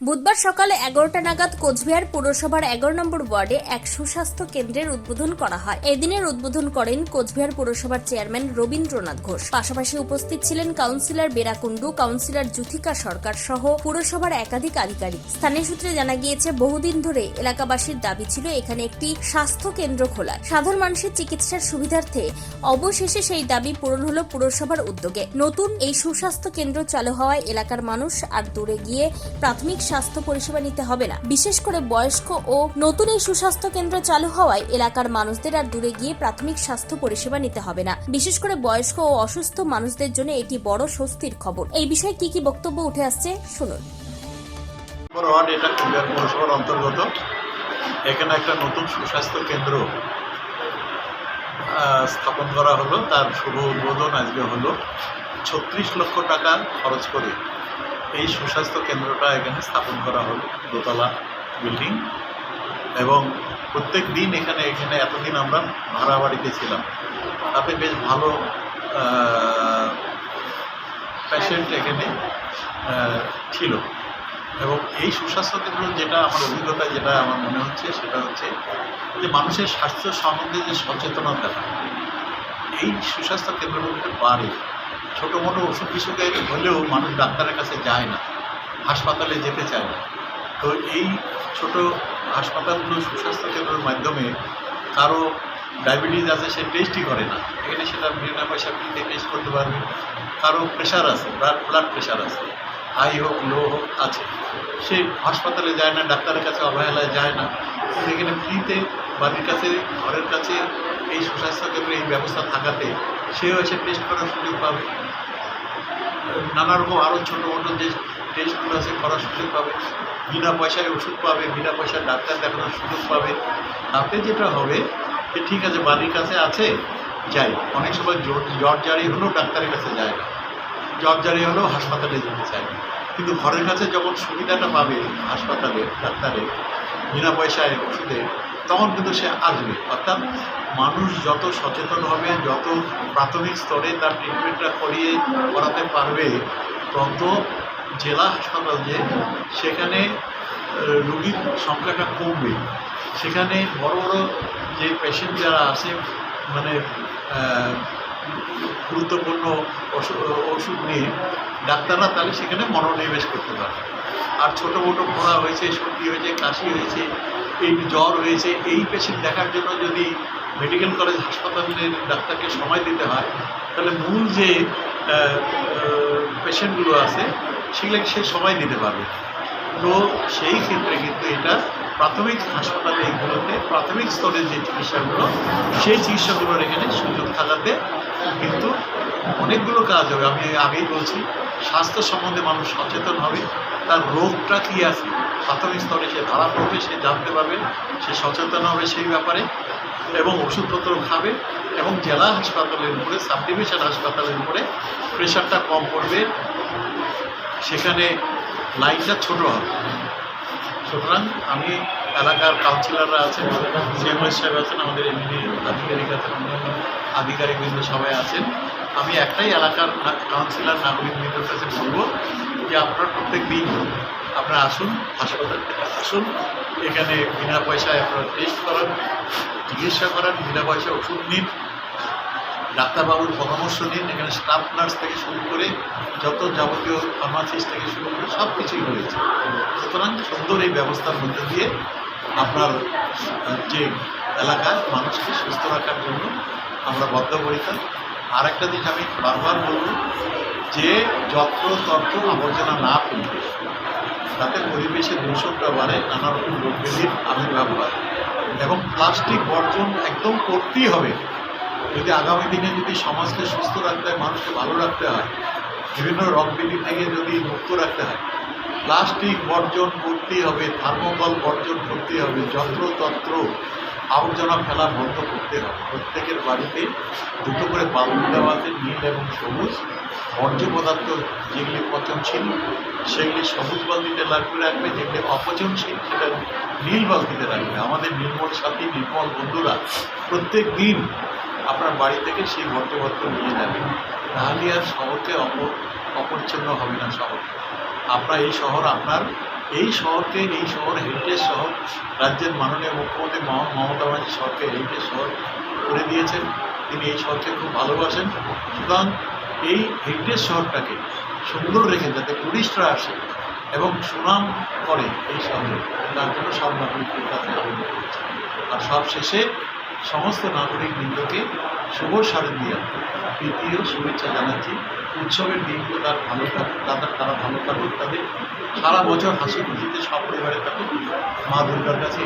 বুধবার সকালে এগারোটা নাগাদ কোচবিহার পুরসভার এগারো নম্বর ওয়ার্ডে এক সুস্বাস্থ্য কেন্দ্রের উদ্বোধন করা হয়। এদিনের উদ্বোধন করেন কোচবিহার পুরসভার চেয়ারম্যান রবীন্দ্রনাথ ঘোষ। পাশাপাশি উপস্থিত ছিলেন কাউন্সিলর বেরাকুন্ডু কাউন্সিলর জুথিকা সরকার সহ পুরসভার একাধিক আধিকারিক। স্থানীয় সূত্রে জানা গিয়েছে, বহুদিন ধরে এলাকাবাসীর দাবি ছিল, এখানে একটি স্বাস্থ্য কেন্দ্র খোলা। সাধারণ মানুষের চিকিৎসার সুবিধার্থে অবশেষে সেই দাবি পূরণ হলো পুরসভার উদ্যোগে। নতুন এই সুস্বাস্থ্য কেন্দ্র চালু হওয়ায় এলাকার মানুষ আর দূরে গিয়ে প্রাথমিক স্বাস্থ্য পরিষেবা নিতে হবে না। বিশেষ করে বয়স্ক ও নতুন এই সুস্বাস্থ্য কেন্দ্র চালু হওয়ায় এলাকার মানুষদের আর দূরে গিয়ে প্রাথমিক স্বাস্থ্য পরিষেবা নিতে হবে না। বিশেষ করে বয়স্ক ও অসুস্থ মানুষদের জন্য এটি বড় স্বস্তির খবর। এই বিষয়ে কি কি বক্তব্য উঠে আসছে শুনুন। অন্তর্গত। এখানে একটা নতুন সুস্বাস্থ্য কেন্দ্র স্থাপন করা হলো। তার শুভ উদ্বোধন আজকে হলো। ছত্রিশ লক্ষ টাকা খরচ করে এই সুস্বাস্থ্য কেন্দ্রটা এখানে স্থাপন করা হলো, দোতলা বিল্ডিং এবং প্রত্যেক দিন এখানে এখানে এতদিন আমরা ভাড়া বাড়িতে ছিলাম। তাতে বেশ ভালো পেশেন্ট এখানে ছিল। এবং এই সুস্বাস্থ্য কেন্দ্র যেটা আমার অভিজ্ঞতা, যেটা আমার মনে হচ্ছে, সেটা হচ্ছে যে মানুষের স্বাস্থ্য সম্বন্ধে যে সচেতনতা, এই সুস্বাস্থ্য কেন্দ্রগুলোতে বাড়ে। ছোটো মোটো অসুখ বিসুখে হলেও মানুষ ডাক্তারের কাছে যায় না, হাসপাতালে যেতে চায় না। তো এই ছোট হাসপাতালগুলো সুস্বাস্থ্য কেন্দ্রের মাধ্যমে কারও ডায়াবেটিস আছে, সে টেস্টই করে না। এখানে সেটা বিনা পয়সা ফ্রিতে টেস্ট করতে পারবে। কারও প্রেশার আছে ব্লাড ব্লাড প্রেশার আছে হাই হোক লো হোক, আছে। সে হাসপাতালে যায় না, ডাক্তারের কাছে অবহেলায় যায় না। এখানে ফ্রিতে বাড়ির কাছে, ঘরের কাছে এই সুস্বাস্থ্য কেন্দ্রে এই ব্যবস্থা থাকাতে সেও এসে টেস্ট করার সুযোগ পাবে। নানা রকম আরও ছোটো মোটো যে টেস্টগুলো আছে, করার সুযোগ পাবে। বিনা পয়সায় ওষুধ পাবে, বিনা পয়সায় ডাক্তার দেখানোর সুযোগ পাবে। তাতে যেটা হবে যে ঠিক আছে, বাড়ির কাছে আছে, যাই। অনেক সময় জ্বর জারি হলেও ডাক্তারের কাছে যায় না। জ্বর জারি হলেও হাসপাতালে যেতে চায় কিন্তু ঘরের কাছে যখন সুবিধাটা পাবে হাসপাতালে, ডাক্তারে, বিনা পয়সায় ওষুধে তখন কিন্তু সে আসবে। অর্থাৎ মানুষ যত সচেতন হবে, যত প্রাথমিক স্তরে তার ট্রিটমেন্টটা করিয়ে করাতে পারবে, তত জেলা হাসপাতাল যে সেখানে রোগীর সংখ্যাটা কমবে। সেখানে বড় বড় যে পেশেন্ট যারা আছে মানে গুরুত্বপূর্ণ ওষুধ নিয়ে, ডাক্তাররা তাহলে সেখানে মনোনিবেশ করতে পারবে। আর ছোটো মোটো ফোড়া হয়েছে, সর্দি হয়েছে, কাশি হয়েছে এই জ্বর হয়েছে, এই পেশেন্ট দেখার জন্য যদি মেডিকেল কলেজ হাসপাতালের ডাক্তারকে সময় দিতে হয়, তাহলে মূল যে পেশেন্টগুলো আছে সেগুলো সে সময় দিতে পারবে। তো সেই ক্ষেত্রে কিন্তু এটা প্রাথমিক হাসপাতালে এইগুলোতে প্রাথমিক স্তরের যে চিকিৎসাগুলো, সেই চিকিৎসাগুলোর এখানে সুযোগ থাকাতে কিন্তু অনেকগুলো কাজ হবে। আমি আগেই বলছি, স্বাস্থ্য সম্বন্ধে মানুষ সচেতন হবে, তার রোগটা কী আছে? প্রাথমিক স্তরে সে ধরা পড়বে সে জানতে পারবে, সে সচেতন হবে সেই ব্যাপারে, এবং ওষুধপত্র খাবে, এবং জেলা হাসপাতালের উপরে সাব ডিভিশন হাসপাতালের উপরে প্রেশারটা কম পড়বে, সেখানে লাইনটা ছোট হবে। সুতরাং আমি এলাকার কাউন্সিলররা আছেন সিএমএস সাহেব আছেন, আমাদের এমনি আধিকারিক আছেন অন্যান্য আধিকারিকবৃন্দ সবাই আছেন। আমি একটাই এলাকার কাউন্সিলর নাগরিকবৃন্দের কাছে বলব যে আপনারা প্রত্যেক দিন আপনারা আসুন, হাসপাতালে আসুন। এখানে বিনা পয়সায় আপনারা টেস্ট করান, চিকিৎসা করান, বিনা পয়সায় ওষুধ নিন। ডাক্তারবাবুর পরামর্শ নিন। এখানে স্টাফ নার্স থেকে শুরু করে যত যাবতীয় ফার্মাসিস্ট থেকে শুরু করে সব কিছুই রয়েছে। সুতরাং সুন্দর এই ব্যবস্থার মধ্যে দিয়ে আপনার যে এলাকায় মানুষকে সুস্থ রাখার জন্য আমরা বদ্ধপরিকর। আর একটা দিক আমি বারবার বলব যে যত্র তত্র আবর্জনা না ফেলবে তাতে পরিবেশে দূষণটা বাড়ে নানা রকম রোগ ব্যাধির আবির্ভাব হয়। এবং প্লাস্টিক বর্জন একদম করতেই হবে। যদি আগামী দিনে যদি সমাজকে সুস্থ রাখতে হয়, মানুষকে ভালো রাখতে হয়, বিভিন্ন রোগ ব্যাধি থেকে যদি মুক্ত রাখতে হয়, প্লাস্টিক বর্জন করতেই হবে, থার্মোকল বর্জন করতেই হবে যত্রতন্ত্র আবর্জনা ফেলা বন্ধ করতে হবে। প্রত্যেকের বাড়িতে দুটো করে বালতি দেওয়া আছে, নীল এবং সবুজ। বর্জ্য পদার্থ যেগুলি পচনশীল, সেগুলি সবুজ বালতিতে লাগবে রাখবে, যেগুলি অপচনশীল সেটা নীল বালতিতে রাখবে। আমাদের নির্মল সাথী, নির্মল বন্ধুরা, প্রত্যেক দিন আপনার বাড়ি থেকে সেই বর্জ্যপত্র নিয়ে যাবেন। তাহলে আর শহরকে অপ অপরিচ্ছন্ন হবে না শহর। আপনার এই শহর আপনার এই শহরকে, এই শহর হেরিটেজ শহর, রাজ্যের মাননীয় মুখ্যমন্ত্রী মমতা ব্যানার্জি শহরকে হেরিটেজ শহর করে দিয়েছেন। তিনি এই শহরকে খুব ভালোবাসেন। সুতরাং এই হেরিটেজ শহরটাকে সুন্দর রেখে, যাতে টুরিস্টরা আসে এবং সুনাম করে এই শহরে, তার জন্য সব করেছে আর সব শেষে সমস্ত নাগরিক বৃন্দকে শুভ শারদীয়া। প্রীতি ও শুভেচ্ছা জানাচ্ছি। উৎসবের দিনগুলো তার ভালো থাকুক তাদের তারা ভালো থাকুক, তাদের সারা বছর হাসি খুশিতে সপরিবারে থাকুক। মা দুর্গার কাছে।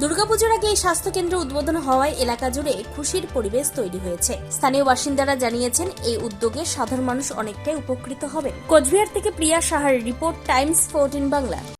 দুর্গাপুজোর আগে এই স্বাস্থ্যকেন্দ্র উদ্বোধন হওয়ায় এলাকা জুড়ে খুশির পরিবেশ তৈরি হয়েছে। স্থানীয় বাসিন্দারা জানিয়েছেন, এই উদ্যোগে সাধারণ মানুষ অনেকটাই উপকৃত হবেন। কোচবিহার থেকে প্রিয়া সাহার রিপোর্ট, টাইমস, ফোরটিন বাংলা।